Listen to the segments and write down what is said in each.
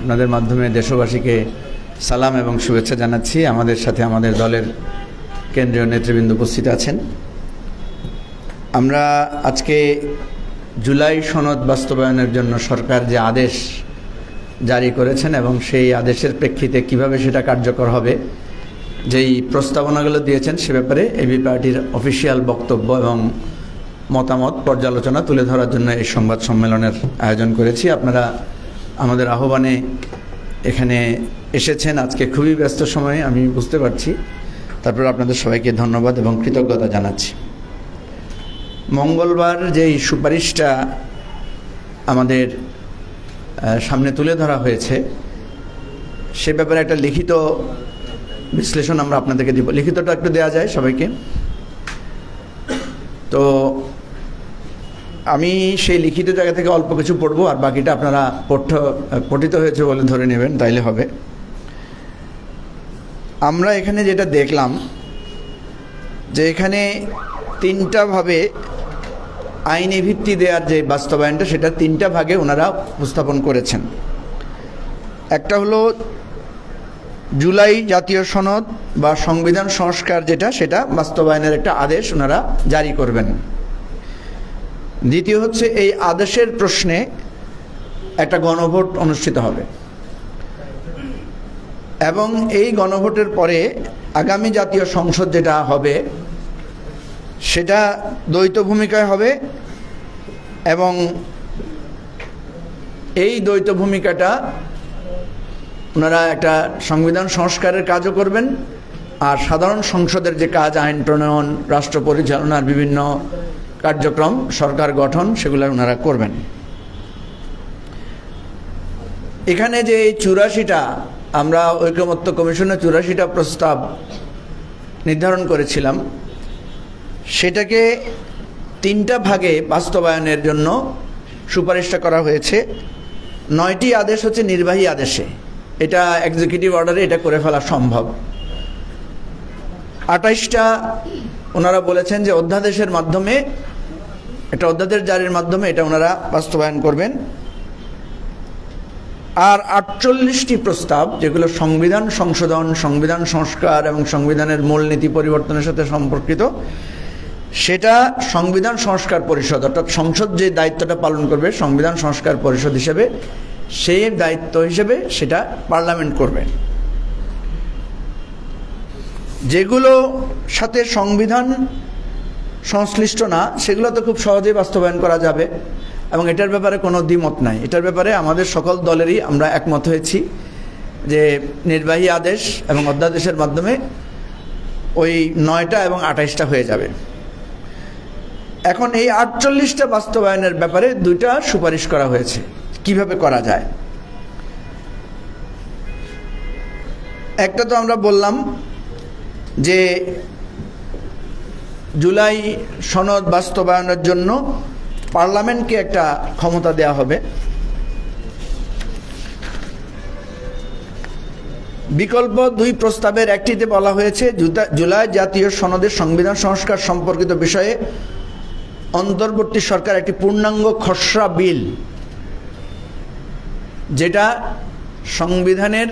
আপনাদের মাধ্যমে দেশবাসীকে সালাম এবং শুভেচ্ছা জানাচ্ছি। আমাদের সাথে আমাদের দলের কেন্দ্রীয় নেতৃবৃন্দ উপস্থিত আছেন। আমরা আজকে জুলাই সনদ বাস্তবায়নের জন্য সরকার যে আদেশ জারি করেছেন এবং সেই আদেশের প্রেক্ষিতে কীভাবে সেটা কার্যকর হবে, যেই প্রস্তাবনাগুলো দিয়েছেন সে ব্যাপারে এবি পার্টির অফিসিয়াল বক্তব্য এবং মতামত পর্যালোচনা তুলে ধরার জন্য এই সংবাদ সম্মেলনের আয়োজন করেছি। আপনারা আমাদের আহ্বানে এখানে এসেছেন। আজকে খুবই ব্যস্ত সময়ে আমি বুঝতে পারছি। তারপর আপনাদের সবাইকে ধন্যবাদ এবং কৃতজ্ঞতা জানাচ্ছি। মঙ্গলবার যেই সুপারিশটা আমাদের সামনে তুলে ধরা হয়েছে, সে ব্যাপারে একটা লিখিত বিশ্লেষণ আমরা আপনাদেরকে দিব। লিখিতটা একটু দেওয়া যায় সবাইকে। তো আমি সেই লিখিত জায়গা থেকে অল্প কিছু পড়ব আর বাকিটা আপনারা পঠ্য, পঠিত হয়েছে বলে ধরে নেবেন, তাইলে হবে। আমরা এখানে যেটা দেখলাম, যে এখানে তিনটাভাবে আইনি ভিত্তি দেওয়ার যে বাস্তবায়নটা, সেটা তিনটা ভাগে ওনারা উপস্থাপন করেছেন। একটা হলো জুলাই জাতীয় সনদ বা সংবিধান সংস্কার যেটা, সেটা বাস্তবায়নের একটা আদেশ ওনারা জারি করবেন। দ্বিতীয় হচ্ছে এই আদেশের প্রশ্নে একটা গণভোট অনুষ্ঠিত হবে। এবং এই গণভোটের পরে আগামী জাতীয় সংসদ যেটা হবে, সেটা দ্বৈত ভূমিকায় হবে এবং এই দ্বৈত ভূমিকাটা ওনারা একটা সংবিধান সংস্কারের কাজও করবেন, আর সাধারণ সংসদের যে কাজ, আইন, প্রণয়ন, রাষ্ট্র পরিচালনার বিভিন্ন কার্যক্রম, সরকার গঠন, সেগুলো ওনারা করবেন। এখানে যে এই চুরাশিটা, আমরা ঐকমত্য কমিশনে চুরাশিটা প্রস্তাব নির্ধারণ করেছিলাম, সেটাকে তিনটা ভাগে বাস্তবায়নের জন্য সুপারিশটা করা হয়েছে। নয়টি আদেশ হচ্ছে নির্বাহী আদেশে। এটা এক্সিকিউটিভ অর্ডারে এটা করে ফেলা সম্ভব। আঠাইশটা, ওনারা বলেছেন যে অধ্যাদেশের মাধ্যমে একটা অধ্যাদেশ জারির মাধ্যমে এটা ওনারা বাস্তবায়ন করবেন। আর আটচল্লিশটি প্রস্তাব, যেগুলো সংবিধান, সংশোধন, সংবিধান সংস্কার এবং সংবিধানের মূলনীতি পরিবর্তনের সাথে সম্পর্কিত, সেটা সংবিধান সংস্কার পরিষদ, অর্থাৎ সংসদ যে দায়িত্বটা পালন করবে সংবিধান সংস্কার পরিষদ হিসেবে সেই দায়িত্ব হিসেবে সেটা পার্লামেন্ট করবে। যেগুলো সাথে সংবিধান সংশ্লিষ্ট না, সেগুলো তো খুব সহজেই বাস্তবায়ন করা যাবে। এবং এটার ব্যাপারে কোনো দ্বিমত নাই। এটার ব্যাপারে আমাদের সকল দলেরই আমরা একমত হয়েছি যে নির্বাহী আদেশ এবং অধ্যাদেশের মাধ্যমে ওই নয়টা এবং আঠাইশটা হয়ে যাবে। এখন এই আটচল্লিশটা বাস্তবায়নের ব্যাপারে দুইটা সুপারিশ করা হয়েছে। কীভাবে করা যায়? একটা তো আমরা বললাম যে জুলাই সনদ বাস্তবায়নের জন্য পার্লামেন্টকে একটা ক্ষমতা দেওয়া হবে। বিকল্প দুই প্রস্তাবের একটিতে বলা হয়েছে জুলাই জাতীয় সনদের সংবিধান সংস্কার সম্পর্কিত বিষয়ে অন্তর্বর্তী সরকার একটি পূর্ণাঙ্গ খসড়া বিল, যেটা সংবিধানের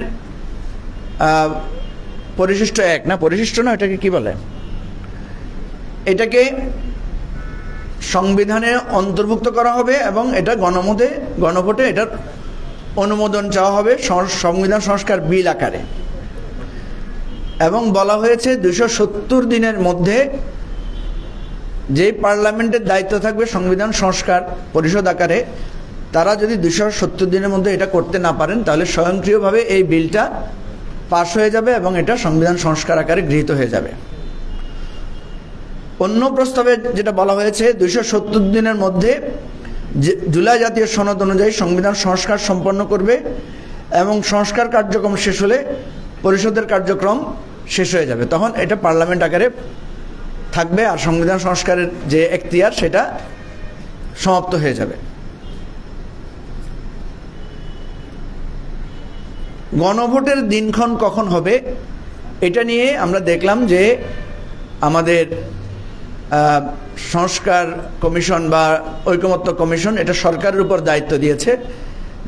পরিশিষ্ট এক। না, পরিশিষ্ট না, এটাকে কি বলে? এটাকে সংবিধানে অন্তর্ভুক্ত করা হবে এবং এটা গণমতে, গণভোটে এটার অনুমোদন চাওয়া হবে সংবিধান সংস্কার বিল আকারে। এবং বলা হয়েছে দুশো সত্তর দিনের মধ্যে যে পার্লামেন্টের দায়িত্ব থাকবে সংবিধান সংস্কার পরিষদ আকারে, তারা যদি দুশো সত্তর দিনের মধ্যে এটা করতে না পারেন, তাহলে স্বয়ংক্রিয়ভাবে এই বিলটা পাশ হয়ে যাবে এবং এটা সংবিধান সংস্কার আকারে গৃহীত হয়ে যাবে। অন্য প্রস্তাবে যেটা বলা হয়েছে, দুইশো সত্তর দিনের মধ্যে জুলাই জাতীয় সনদ অনুযায়ী সংবিধান সংস্কার সম্পন্ন করবে এবং সংস্কার কার্যক্রম শেষ হলে পরিষদের কার্যক্রম শেষ হয়ে যাবে। তখন এটা পার্লামেন্ট আকারে থাকবে আর সংবিধান সংস্কারের যে এখতিয়ার, সেটা সমাপ্ত হয়ে যাবে। গণভোটের দিনক্ষণ কখন হবে, এটা নিয়ে আমরা দেখলাম যে আমাদের সংস্কার কমিশন বা ঐকমত্য কমিশন এটা সরকারের উপর দায়িত্ব দিয়েছে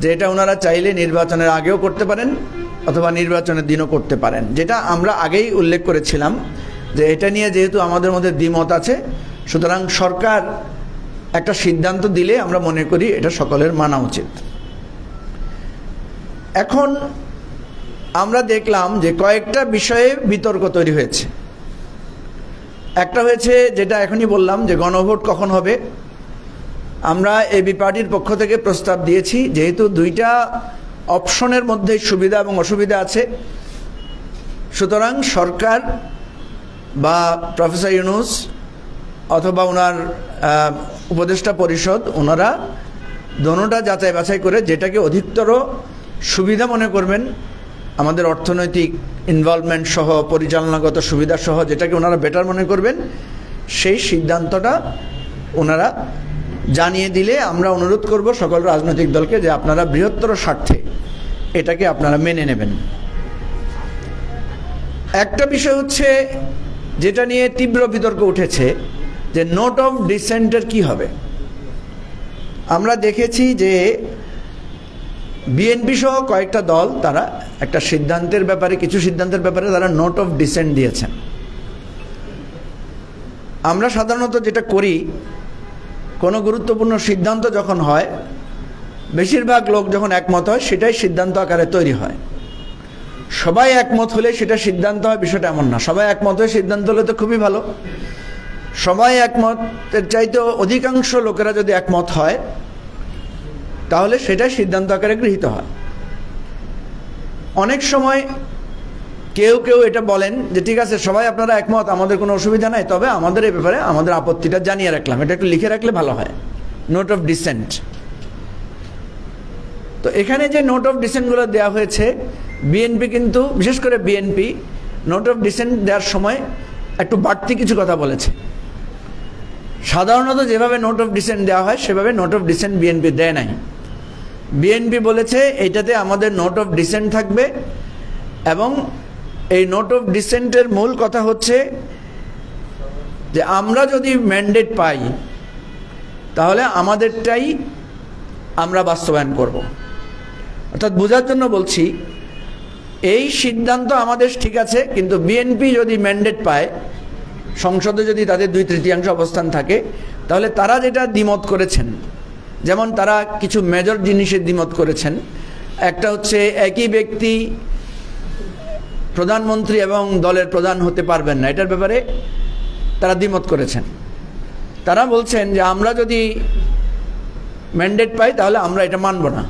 যে এটা ওনারা চাইলে নির্বাচনের আগেও করতে পারেন অথবা নির্বাচনের দিনও করতে পারেন। যেটা আমরা আগেই উল্লেখ করেছিলাম যে এটা নিয়ে যেহেতু আমাদের মধ্যে দ্বিমত আছে, সুতরাং সরকার একটা সিদ্ধান্ত দিলে আমরা মনে করি এটা সকলের মানা উচিত। এখন আমরা দেখলাম যে কয়েকটা বিষয়ে বিতর্ক তৈরি হয়েছে। একটা হয়েছে যেটা এখনই বললাম যে গণভোট কখন হবে? আমরা এবি পার্টির পক্ষ থেকে প্রস্তাব দিয়েছি, যেহেতু দুইটা অপশনের মধ্যে সুবিধা এবং অসুবিধা আছে। সুতরাং সরকার বা প্রফেসর ইউনুস অথবা ওনার উপদেষ্টা পরিষদ ওনারা দোনোটা যাচাই বাছাই করে যেটাকে অধিকতর সুবিধা মনে করবেন আমাদের অর্থনৈতিক ইনভলভমেন্ট সহ, পরিচালনাগত সুবিধা সহ, যেটাকে ওনারা বেটার মনে করবেন, সেই সিদ্ধান্তটা ওনারা জানিয়ে দিলে আমরা অনুরোধ করব সকল রাজনৈতিক দলকে যে আপনারা বৃহত্তর স্বার্থে এটাকে আপনারা মেনে নেবেন। একটা বিষয় হচ্ছে যেটা নিয়ে তীব্র বিতর্ক উঠেছে, যে নোট অফ ডিসেন্টের কি হবে? আমরা দেখেছি যে বিএনপি সহ কয়েকটা দল তারা একটা সিদ্ধান্তের ব্যাপারে, কিছু সিদ্ধান্তের ব্যাপারে তারা নোট অফ ডিসেন্ট দিয়েছেন। আমরা সাধারণত যেটা করি, কোনো গুরুত্বপূর্ণ সিদ্ধান্ত যখন হয়, বেশিরভাগ লোক যখন একমত হয়, সেটাই সিদ্ধান্ত আকারে তৈরি হয়। সবাই একমত হলে সেটা সিদ্ধান্ত হয়, বিষয়টা এমন না। সবাই একমত হয়ে সিদ্ধান্ত হলে তো খুবই ভালো। সবাই একমতের চাইতে অধিকাংশ লোকেরা যদি একমত হয় তাহলে সেটাই সিদ্ধান্ত আকারে গৃহীত হয়। অনেক সময় কেউ কেউ এটা বলেন যে, ঠিক আছে, সবাই আপনারা একমত, আমাদের কোনো অসুবিধা নাই, তবে আমাদের এই ব্যাপারে আমাদের আপত্তিটা জানিয়ে রাখলাম। এটা একটু লিখে রাখলে ভালো হয়। নোট অফ ডিসেন্ট তো এখানে যে নোট অফ ডিসেন্টগুলো দেওয়া হয়েছে বিএনপি কিন্তু, বিশেষ করে বিএনপি নোট অফ ডিসেন্ট দেওয়ার সময় একটু বাড়তি কিছু কথা বলেছে। সাধারণত যেভাবে নোট অফ ডিসেন্ট দেওয়া হয়, সেভাবে নোট অফ ডিসেন্ট বিএনপি দেয় নাই। বিএনপি বলেছে এইটাতে আমাদের নোট অফ ডিসেন্ট থাকবে এবং এই নোট অফ ডিসেন্টের মূল কথা হচ্ছে যে আমরা যদি ম্যান্ডেট পাই, তাহলে আমাদেরটাই আমরা বাস্তবায়ন করব। অর্থাৎ বোঝার জন্য বলছি, এই সিদ্ধান্ত আমাদের ঠিক আছে, কিন্তু বিএনপি যদি ম্যান্ডেট পায়, সংসদে যদি তাদের দুই তৃতীয়াংশ অবস্থান থাকে, তাহলে তারা যেটা দ্বিমত করেছেন যেমন তারা কিছু মেজর জিনিসের দ্বিমত করেছেন। একটা হচ্ছে একই ব্যক্তি প্রধানমন্ত্রী এবং দলের প্রধান হতে পারবেন না। এটার ব্যাপারে তারা দ্বিমত করেছেন। তারা বলছেন যে আমরা যদি ম্যান্ডেট পাই তাহলে আমরা এটা মানব না।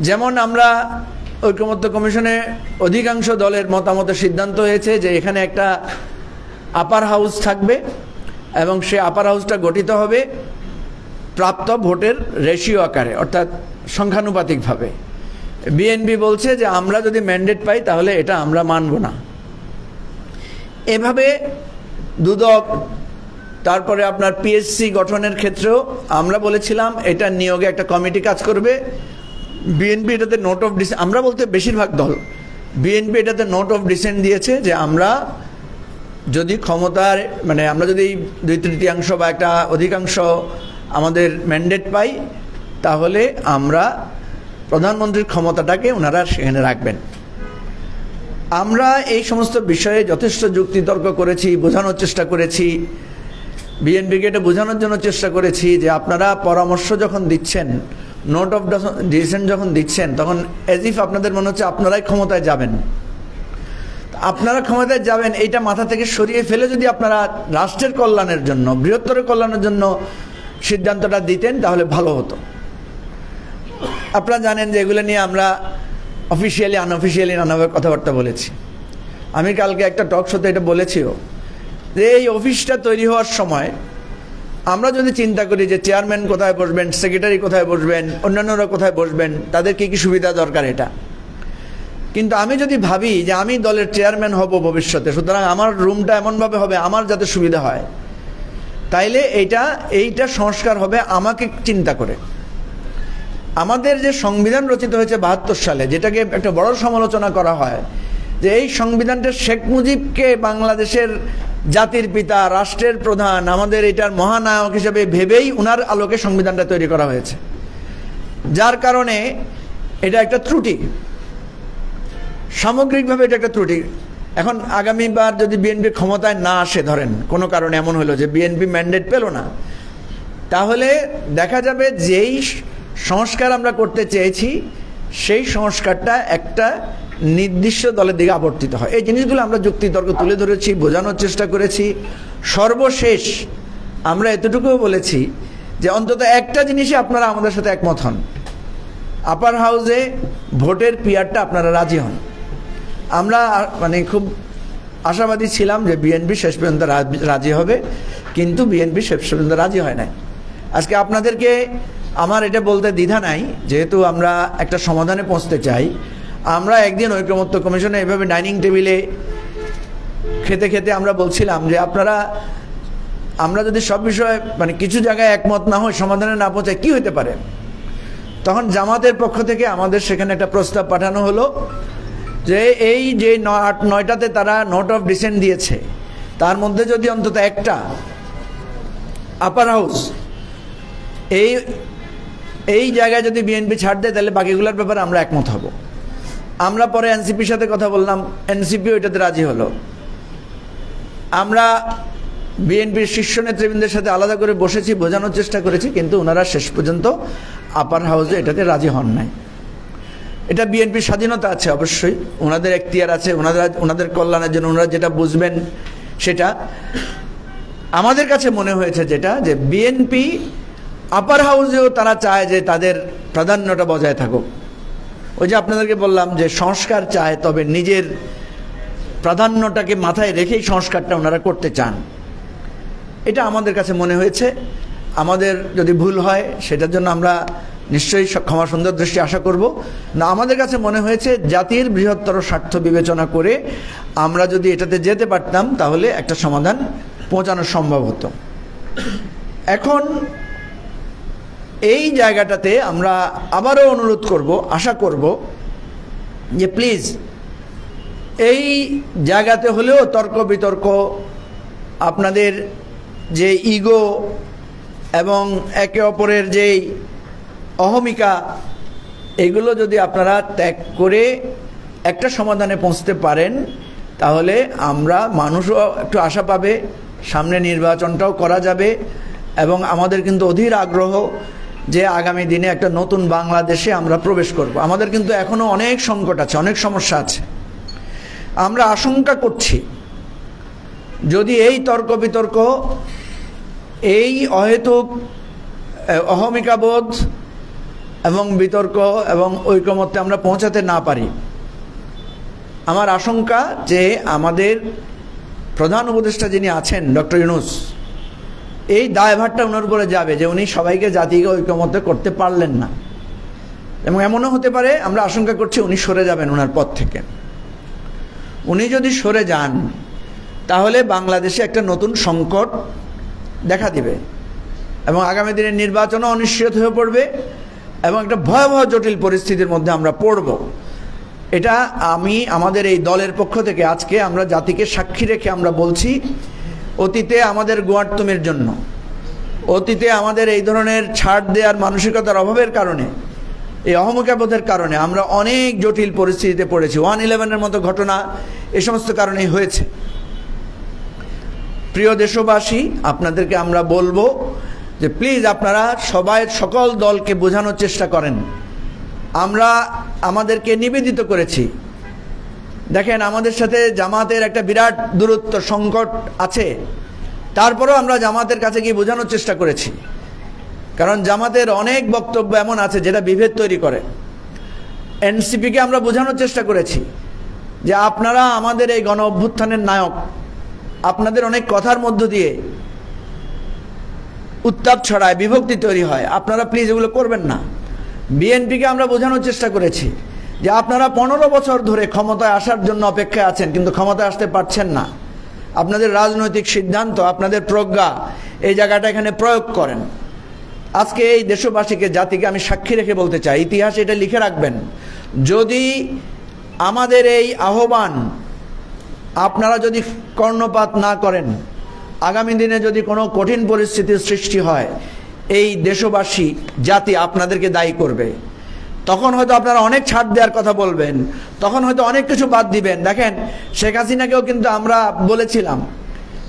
যেমন আমরা ঐক্যমত্য কমিশনে অধিকাংশ দলের মতামতের সিদ্ধান্ত হয়েছে যে এখানে একটা আপার হাউস থাকবে এবং সে আপার হাউসটা গঠিত হবে। প্রাপ্ত ভোটের রেশিও আকারে, অর্থাৎ সংখ্যানুপাতিকভাবে। বিএনপি বলছে যে আমরা যদি ম্যান্ডেট পাই, তাহলে এটা আমরা মানব না। এভাবে দুদক, তারপরে আপনার পিএসসি গঠনের ক্ষেত্রেও আমরা বলেছিলাম, এটা নিয়োগে একটা কমিটি কাজ করবে। বিএনপি এটাতে নোট অফ ডিসেন্ট আমরা বলতে বেশিরভাগ দল বিএনপি এটাতে নোট অফ ডিসেন্ট দিয়েছে যে আমরা যদি ক্ষমতার মানে আমরা যদি দুই তৃতীয়াংশ বা একটা অধিকাংশ আমাদের ম্যান্ডেট পাই, তাহলে আমরা প্রধানমন্ত্রীর ক্ষমতাটাকে ওনারা সেখানে রাখবেন। আমরা এই সমস্ত বিষয়ে যথেষ্ট যুক্তিতর্ক করেছি, বোঝানোর চেষ্টা করেছি বিএনপিকে বোঝানোর জন্য চেষ্টা করেছি যে আপনারা পরামর্শ যখন দিচ্ছেন নোট অফ ডিসিশন যখন দিচ্ছেন, তখন এজ ইফ আপনাদের মনে হচ্ছে আপনারাই ক্ষমতায় যাবেন। আপনারা ক্ষমতায় যাবেন, এইটা মাথা থেকে সরিয়ে ফেলে যদি আপনারা রাষ্ট্রের কল্যাণের জন্য, বৃহত্তর কল্যাণের জন্য সিদ্ধান্তটা দিতেন, তাহলে ভালো হতো। আপনারা জানেন যে এগুলো নিয়ে আমরা অফিসিয়ালি আনঅফিসিয়ালি নানাভাবে কথাবার্তা বলেছি। আমি কালকে একটা টক শোতে এটা বলেছিও যে এই অফিসটা তৈরি হওয়ার সময় আমরা যদি চিন্তা করি যে চেয়ারম্যান কোথায় বসবেন সেক্রেটারি কোথায় বসবেন, অন্যান্যরা কোথায় বসবেন, তাদের কী কী সুবিধা দরকার এটা? কিন্তু আমি যদি ভাবি যে আমি দলের চেয়ারম্যান হব ভবিষ্যতে, সুতরাং আমার রুমটা এমনভাবে হবে, আমার যাতে সুবিধা হয় তাইলে এইটা এইটা সংস্কার হবে আমাকে চিন্তা করে। আমাদের যে সংবিধান রচিত হয়েছে বাহাত্তর সালে, যেটাকে একটা বড় সমালোচনা করা হয়, যে এই সংবিধানটা শেখ মুজিবকে বাংলাদেশের জাতির পিতা, রাষ্ট্রের প্রধান, আমাদের এটার মহানায়ক হিসেবে ভেবেই উনার আলোকে সংবিধানটা তৈরি করা হয়েছে। যার কারণে এটা একটা ত্রুটি। সামগ্রিকভাবে এটা একটা ত্রুটি। এখন আগামীবার যদি বিএনপি ক্ষমতায় না আসে, ধরেন, কোনো কারণে এমন হলো যে বিএনপি ম্যান্ডেট পেল না, তাহলে দেখা যাবে যেই সংস্কার আমরা করতে চেয়েছি, সেই সংস্কারটা একটা নির্দিষ্ট দলের দিকে আবর্তিত হয়। এই জিনিসগুলো আমরা যুক্তিতর্ক তুলে ধরেছি, বোঝানোর চেষ্টা করেছি। সর্বশেষ আমরা এতটুকুও বলেছি যে অন্তত একটা জিনিসই আপনারা আমাদের সাথে একমত হন। আপার হাউসে ভোটের পিয়ারটা আপনারা রাজি হন। আমরা মানে খুব আশাবাদী ছিলাম যে বিএনপি শেষ পর্যন্ত রাজি হবে, কিন্তু বিএনপি শেষ পর্যন্ত রাজি হয় নাই। আজকে আপনাদেরকে আমার এটা বলতে দ্বিধা নাই, যেহেতু আমরা একটা সমাধানে পৌঁছতে চাই। আমরা একদিন ঐক্যমত্য কমিশনে এভাবে ডাইনিং টেবিলে খেতে খেতে আমরা বলছিলাম যে আপনারা, আমরা যদি সব বিষয়ে মানে কিছু জায়গায় একমত না হই, সমাধানে না পৌঁছায়, কী হতে পারে? তখন জামাতের পক্ষ থেকে আমাদের সেখানে একটা প্রস্তাব পাঠানো হলো। যে এই যে আট নয়টাতে তারা নোট অফ ডিসেন্ট দিয়েছে, তার মধ্যে যদি অন্তত একটা আপার হাউস এই এই জায়গায় যদি বিএনপি ছাড় দেয়, তাহলে বাকিগুলোর ব্যাপারে আমরা একমত হব। আমরা পরে এনসিপির সাথে কথা বললাম এনসিপি এটাতে রাজি হলো। আমরা বিএনপির শীর্ষ নেতৃবৃন্দের সাথে আলাদা করে বসেছি, বোঝানোর চেষ্টা করেছি, কিন্তু ওনারা শেষ পর্যন্ত আপার হাউসে এটাতে রাজি হন নাই। এটা বিএনপির স্বাধীনতা আছে অবশ্যই। ওনাদের এখতিয়ার আছে, ওনাদের ওনাদের কল্যাণের জন্য ওনারা যেটা বুঝবেন সেটা। আমাদের কাছে মনে হয়েছে যেটা, যে বিএনপি আপার হাউসেও তারা চায় যে তাদের প্রাধান্যটা বজায় থাকুক। ওই যে আপনাদেরকে বললাম যে সংস্কার চায়, তবে নিজের প্রাধান্যটাকে মাথায় রেখেই সংস্কারটা ওনারা করতে চান। এটা আমাদের কাছে মনে হয়েছে। আমাদের যদি ভুল হয়, সেটার জন্য আমরা নিশ্চয়ই ক্ষমা সুন্দর দৃষ্টি আশা করব। না, আমাদের কাছে মনে হয়েছে জাতির বৃহত্তর স্বার্থ বিবেচনা করে আমরা যদি এটাতে যেতে পারতাম, তাহলে একটা সমাধান পৌঁছানো সম্ভব হতো। এখন এই জায়গাটাতে আমরা আবারও অনুরোধ করব, আশা করব যে প্লিজ এই জায়গাতে হলেও তর্ক বিতর্ক, আপনাদের যে ইগো এবং একে অপরের যেই অহমিকা, এগুলো যদি আপনারা ত্যাগ করে একটা সমাধানে পৌঁছতে পারেন, তাহলে আমরা মানুষও একটু আশা পাবে, সামনে নির্বাচনটাও করা যাবে, এবং আমাদের কিন্তু অধীর আগ্রহ যে আগামী দিনে একটা নতুন বাংলাদেশে আমরা প্রবেশ করব। আমাদের কিন্তু এখনও অনেক সংকট আছে, অনেক সমস্যা আছে। আমরা আশঙ্কা করছি, যদি এই তর্ক বিতর্ক এই অহেতুক অহমিকাবোধ এবং বিতর্ক এবং ঐকমত্যে আমরা পৌঁছাতে না পারি। আমার আশঙ্কা যে আমাদের প্রধান উপদেষ্টা যিনি আছেন, ডক্টর ইউনুস, এই দায়ভারটা ওনার উপরে যাবে যে উনি সবাইকে জাতিকে ঐকমত্য করতে পারলেন না। এবং এমনও হতে পারে, আমরা আশঙ্কা করছি উনি সরে যাবেন ওনার পথ থেকে। উনি যদি সরে যান, তাহলে বাংলাদেশে একটা নতুন সংকট দেখা দিবে। এবং আগামী দিনের নির্বাচনও অনিশ্চিত হয়ে পড়বে। এবং একটা ভয়াবহ জটিল পরিস্থিতির মধ্যে আমরা পড়ব। এটা আমি আমাদের এই দলের পক্ষ থেকে আজকে আমরা জাতিকে সাক্ষী রেখে আমরা বলছি, অতীতে আমাদের গোয়ার্তমের জন্য, অতীতে আমাদের এই ধরনের ছাড় দেওয়ার মানসিকতার অভাবের কারণে, এই অহমকাবোধের কারণে আমরা অনেক জটিল পরিস্থিতিতে পড়েছি। ওয়ান ইলেভেনের মতো ঘটনা এ সমস্ত কারণেই হয়েছে। প্রিয় দেশবাসী, আপনাদেরকে আমরা বলব যে প্লিজ আপনারা সবাই সকল দলকে বোঝানোর চেষ্টা করেন। আমরা আমাদেরকে নিবেদিত করেছি। দেখেন, আমাদের সাথে জামাতের একটা বিরাট দূরত্ব সংকট আছে। তারপরেও আমরা জামাতের কাছে গিয়ে বোঝানোর চেষ্টা করেছি। কারণ জামাতের অনেক বক্তব্য এমন আছে যেটা বিভেদ তৈরি করে। এনসিপিকে আমরা বোঝানোর চেষ্টা করেছি যে আপনারা আমাদের এই গণ অভ্যুত্থানের নায়ক, আপনাদের অনেক কথার মধ্য দিয়ে উত্তাপ ছড়ায়, বিভক্তি তৈরি হয়। আপনারা প্লিজ এগুলো করবেন না। বিএনপিকে আমরা বোঝানোর চেষ্টা করেছি যে আপনারা পনেরো বছর ধরে ক্ষমতায় আসার জন্য অপেক্ষায় আছেন, কিন্তু ক্ষমতায় আসতে পারছেন না। আপনাদের রাজনৈতিক সিদ্ধান্ত, আপনাদের প্রজ্ঞা এই জায়গাটা এখানে প্রয়োগ করেন। আজকে এই দেশবাসীকে, জাতিকে আমি সাক্ষী রেখে বলতে চাই, ইতিহাসে এটা লিখে রাখবেন। যদি আমাদের এই আহ্বান আপনারা যদি কর্ণপাত না করেন আগামী দিনে যদি কোনো কঠিন পরিস্থিতির সৃষ্টি হয়, এই দেশবাসী, জাতি আপনাদেরকে দায়ী করবে। তখন হয়তো আপনারা অনেক ছাড় দেওয়ার কথা বলবেন, তখন হয়তো অনেক কিছু বাদ দিবেন। দেখেন, শেখ হাসিনাকেও কিন্তু আমরা বলেছিলাম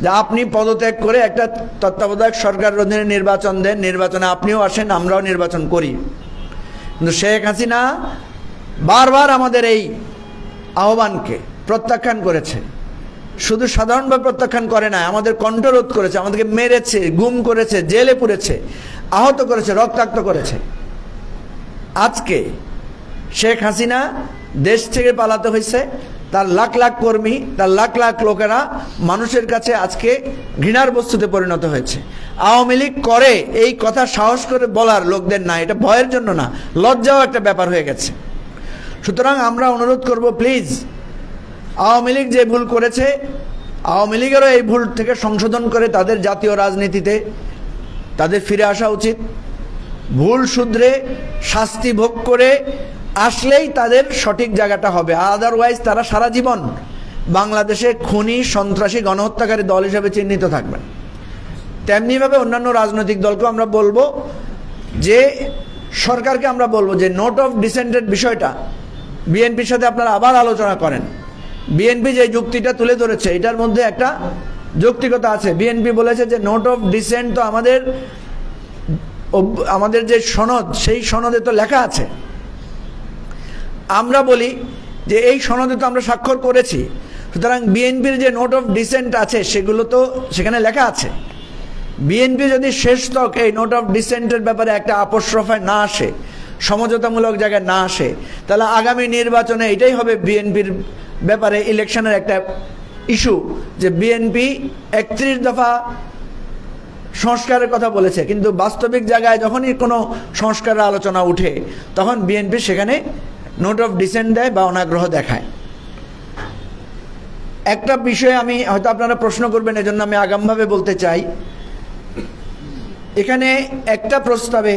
যে আপনি পদত্যাগ করে একটা তত্ত্বাবধায়ক সরকার অধীনে নির্বাচন দেন, নির্বাচনে আপনিও আসেন, আমরাও নির্বাচন করি। কিন্তু শেখ হাসিনা বারবার আমাদের এই আহ্বানকে প্রত্যাখ্যান করেছে। শুধু সাধারণভাবে প্রত্যাখ্যান করে না আমাদের কণ্ঠরোধ করেছে, আমাদেরকে মেরেছে, গুম করেছে, জেলে পুরেছে, আহত করেছে, রক্তাক্ত করেছে। আজকে শেখ হাসিনা দেশ থেকে পালাতে হয়েছে, তার লাখ লাখ কর্মী, তার লাখ লাখ লোকেরা মানুষের কাছে আজকে ঘৃণার বস্তুতে পরিণত হয়েছে। আওয়ামী লীগ করে এই কথা সাহস করে বলার লোকদের না এটা ভয়ের জন্য না, লজ্জাও একটা ব্যাপার হয়ে গেছে। সুতরাং আমরা অনুরোধ করব প্লিজ আওয়ামী লীগ যে ভুল করেছে, আওয়ামী লীগেরও এই ভুল থেকে সংশোধন করে তাদের জাতীয় রাজনীতিতে তাদের ফিরে আসা উচিত। ভুল শুধরে শাস্তি ভোগ করে আসলেই তাদের সঠিক জায়গাটা হবে। আদারওয়াইজ তারা সারা জীবন বাংলাদেশে খুনি, সন্ত্রাসী, গণহত্যাকারী দল হিসেবে চিহ্নিত থাকবেন। তেমনিভাবে অন্যান্য রাজনৈতিক দলকেও আমরা বলব যে, সরকারকে আমরা বলব যে নোট অফ ডিসেন্টেড বিষয়টা বিএনপির সাথে আপনারা আবার আলোচনা করেন। বিএনপি যে যুক্তিটা তুলে ধরেছে, এটার মধ্যে একটা যৌক্তিকতা আছে। বিএনপি বলেছে যে নোট অফ ডিসেন্ট তো আমাদের আমাদের যে সনদ, সেই সনদে তো লেখা আছে। আমরা বলি যে, এই সনদে তো আমরা স্বাক্ষর করেছি। সুতরাং বিএনপির যে নোট অফ ডিসেন্ট আছে, সেগুলো তো সেখানে লেখা আছে। বিএনপি যদি শেষ তক এই নোট অফ ডিসেন্টের ব্যাপারে একটা আপোষ রফায় না আসে, সমঝোতামূলক জায়গায় না আসে, তাহলে আগামী নির্বাচনে এটাই হবে বিএনপির ব্যাপারে ইলেকশনের একটা ইস্যু যে বিএনপি একত্রিশ দফা সংস্কারের কথা বলেছে। কিন্তু বাস্তবিক জায়গায় যখনই কোনো সংস্কারের আলোচনা উঠে, তখন বিএনপি সেখানে নোট অফ ডিসেন্ট দেয় বা অনাগ্রহ দেখায়। একটা বিষয়ে আমি হয়তো আপনারা প্রশ্ন করবেন, এজন্য আমি আগামভাবে বলতে চাই। এখানে একটা প্রস্তাবে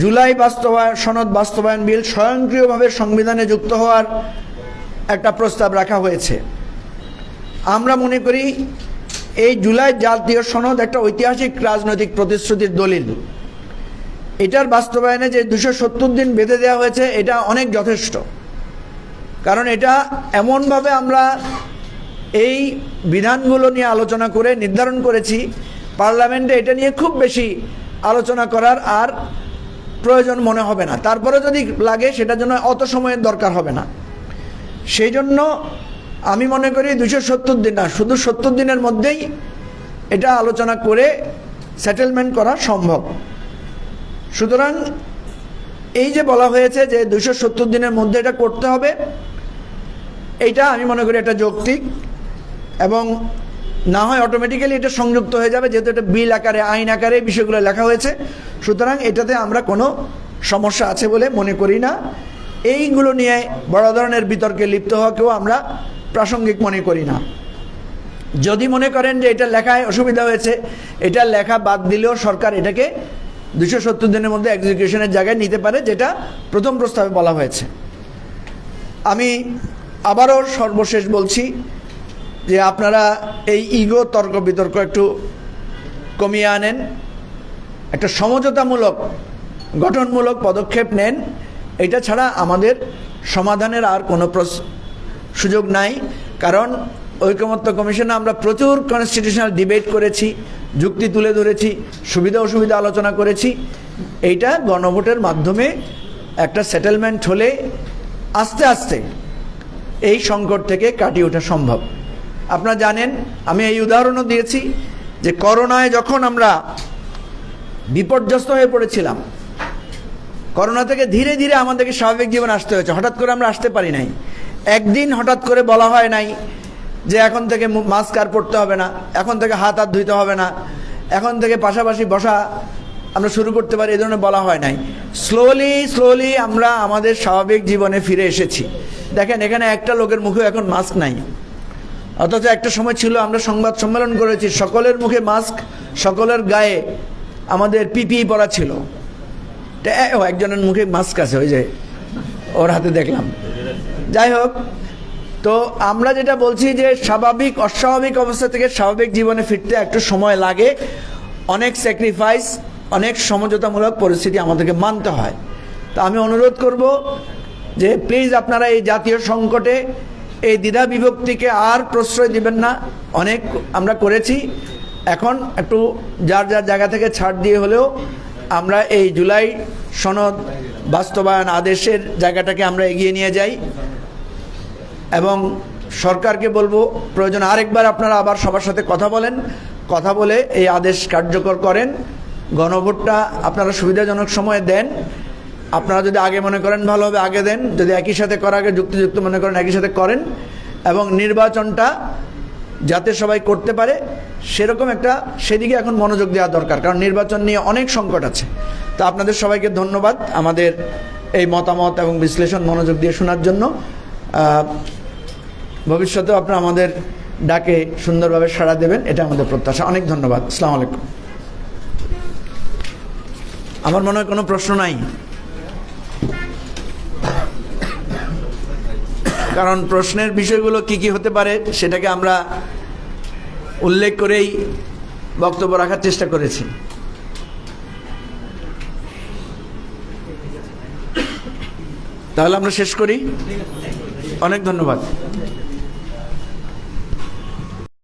জুলাই বাস্তবায়ন, সনদ বাস্তবায়ন বিল স্বয়ংক্রিয়ভাবে সংবিধানে যুক্ত হওয়ার একটা প্রস্তাব রাখা হয়েছে। আমরা মনে করি এই জুলাই জাতীয় সনদ একটা ঐতিহাসিক রাজনৈতিক প্রতিশ্রুতির দলিল। এটার বাস্তবায়নে যে দুশো সত্তর দিন বেঁধে দেওয়া হয়েছে, এটা অনেক যথেষ্ট। কারণ এটা এমনভাবে আমরা এই বিধানগুলো নিয়ে আলোচনা করে নির্ধারণ করেছি, পার্লামেন্টে এটা নিয়ে খুব বেশি আলোচনা করার আর প্রয়োজন মনে হবে না। তারপরে যদি লাগে, সেটার জন্য অত সময়ের দরকার হবে না। সেই জন্য আমি মনে করি দুশো সত্তর দিন না, শুধু সত্তর দিনের মধ্যেই এটা আলোচনা করে সেটেলমেন্ট করা সম্ভব। সুতরাং এই যে বলা হয়েছে যে দুশো সত্তর দিনের মধ্যে এটা করতে হবে, এইটা আমি মনে করি এটা যৌক্তিক এবং না হয় অটোমেটিক্যালি এটা সংযুক্ত হয়ে যাবে, যেহেতু এটা বিল আকারে, আইন আকারে বিষয়গুলো লেখা হয়েছে। সুতরাং এটাতে আমরা কোনো সমস্যা আছে বলে মনে করি না। এইগুলো নিয়ে বড় ধরনের বিতর্কে লিপ্ত হওয়াকেও আমরা প্রাসঙ্গিক মনে করি না। যদি মনে করেন যে এটা লেখায় অসুবিধা হয়েছে, এটা লেখা বাদ দিলেও সরকার এটাকে দুশো সত্তর দিনের মধ্যে এক্সিকিউশনের জায়গায় নিতে পারে, যেটা প্রথম প্রস্তাবে বলা হয়েছে। আমি আবারও সর্বশেষ বলছি যে আপনারা এই ইগো তর্ক বিতর্ক একটু কমিয়ে আনেন, একটা সমঝোতামূলক, গঠনমূলক পদক্ষেপ নেন এটা ছাড়া আমাদের সমাধানের আর কোনো সুযোগ নাই। কারণ ঐকমত্য কমিশনে আমরা প্রচুর কনস্টিটিউশনাল ডিবেট করেছি, যুক্তি তুলে ধরেছি, সুবিধা অসুবিধা আলোচনা করেছি। এইটা গণভোটের মাধ্যমে একটা সেটেলমেন্ট হলে আস্তে আস্তে এই সংকট থেকে কাটিয়ে ওঠা সম্ভব। আপনারা জানেন, আমি এই উদাহরণও দিয়েছি যে করোনায় যখন আমরা বিপর্যস্ত হয়ে পড়েছিলাম করোনা থেকে ধীরে ধীরে আমাদেরকে স্বাভাবিক জীবন আসতে হয়েছে। হঠাৎ করে আমরা আসতে পারি নাই। একদিন হঠাৎ করে বলা হয় নাই যে এখন থেকে মাস্ক আর পরতে হবে না, এখন থেকে হাত হাত ধুইতে হবে না, এখন থেকে পাশাপাশি বসা আমরা শুরু করতে পারি, এই ধরনের বলা হয় নাই। স্লোলি স্লোলি আমরা আমাদের স্বাভাবিক জীবনে ফিরে এসেছি। দেখেন, এখানে একটা লোকের মুখে এখন মাস্ক নাই। অথচ একটা সময় ছিল, আমরা সংবাদ সম্মেলন করেছি, সকলের মুখে মাস্ক, সকলের গায়ে আমাদের পিপিই পরা ছিল। ও একজনের মুখে মাস্ক আছে, ওই যে ওর হাতে দেখলাম। যাই হোক, তো আমরা যেটা বলছি যে স্বাভাবিক, অস্বাভাবিক অবস্থা থেকে স্বাভাবিক জীবনে ফিরতে একটু সময় লাগে। অনেক স্যাক্রিফাইস অনেক সমঝোতামূলক পরিস্থিতি আমাদেরকে মানতে হয়। তা আমি অনুরোধ করব যে প্লিজ আপনারা এই জাতীয় সংকটে, এই দ্বিধা বিভক্তিকে আর প্রশ্রয় দিবেন না। অনেক আমরা করেছি। এখন একটু যার যার জায়গা থেকে ছাড় দিয়ে হলেও আমরা এই জুলাই সনদ বাস্তবায়ন আদেশের জায়গাটাকে আমরা এগিয়ে নিয়ে যাই। এবং সরকারকে বলব, প্রয়োজন আরেকবার আপনারা আবার সবার সাথে কথা বলেন, কথা বলে এই আদেশ কার্যকর করেন। গণভোটটা আপনারা সুবিধাজনক সময়ে দেন। আপনারা যদি আগে মনে করেন ভালো হবে, আগে দেন। যদি একই সাথে করা আগে যুক্তিযুক্ত মনে করেন, একই সাথে করেন। এবং নির্বাচনটা যাতে সবাই করতে পারে, সেরকম একটা সেদিকে এখন মনোযোগ দেওয়া দরকার, কারণ নির্বাচন নিয়ে অনেক সংকট আছে। তো আপনাদের সবাইকে ধন্যবাদ আমাদের এই মতামত এবং বিশ্লেষণ মনোযোগ দিয়ে শোনার জন্য। ভবিষ্যতেও আপনারা আমাদের ডাকে সুন্দরভাবে সাড়া দেবেন, এটা আমাদের প্রত্যাশা। অনেক ধন্যবাদ। আসসালামু আলাইকুম। আমার মনে হয় কোনো প্রশ্ন নাই। কারণ প্রশ্নের বিষয়গুলো কি কি হতে পারে সেটাকে আমরা উল্লেখ করেই বক্তব্য রাখার চেষ্টা করেছি। তাহলে আমরা শেষ করি। অনেক ধন্যবাদ।